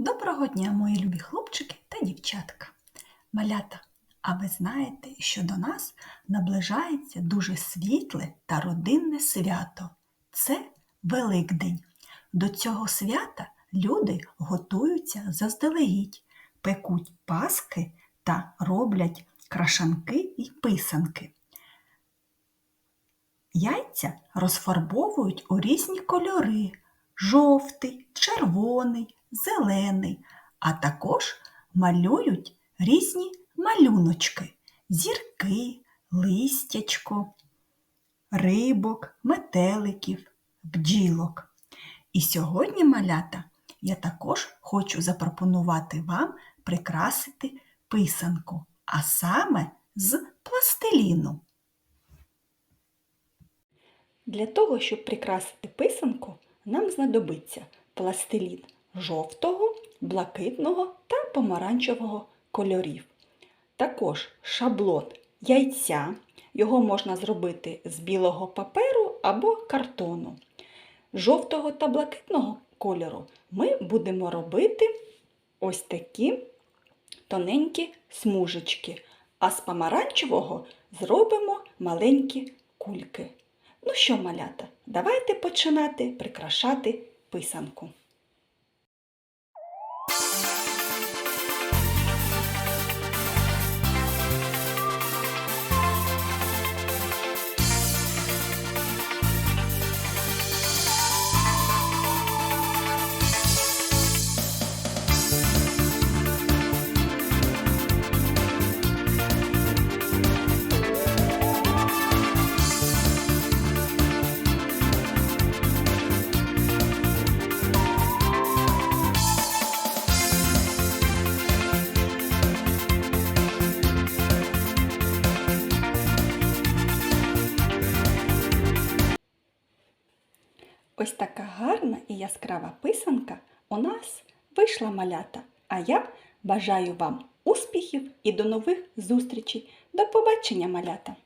Доброго дня, мої любі хлопчики та дівчатка. Малята, а ви знаєте, що до нас наближається дуже світле та родинне свято. Це Великдень. До цього свята люди готуються заздалегідь, пекуть паски та роблять крашанки і писанки. Яйця розфарбовують у різні кольори жовтий, червоний, зелений, а також малюють різні малюночки зірки, листячко, рибок, метеликів, бджілок. І сьогодні, малята, я також хочу запропонувати вам прикрасити писанку, а саме з пластиліну. Для того, щоб прикрасити писанку, нам знадобиться пластилін жовтого, блакитного та помаранчевого кольорів. Також шаблон яйця. Його можна зробити з білого паперу або картону. Жовтого та блакитного кольору ми будемо робити ось такі тоненькі смужечки, а з помаранчевого зробимо маленькі кульки. Ну що, малята, давайте починати прикрашати писанку. Ось така гарна і яскрава писанка у нас вийшла малята. А я бажаю вам успіхів і до нових зустрічей. До побачення, малята!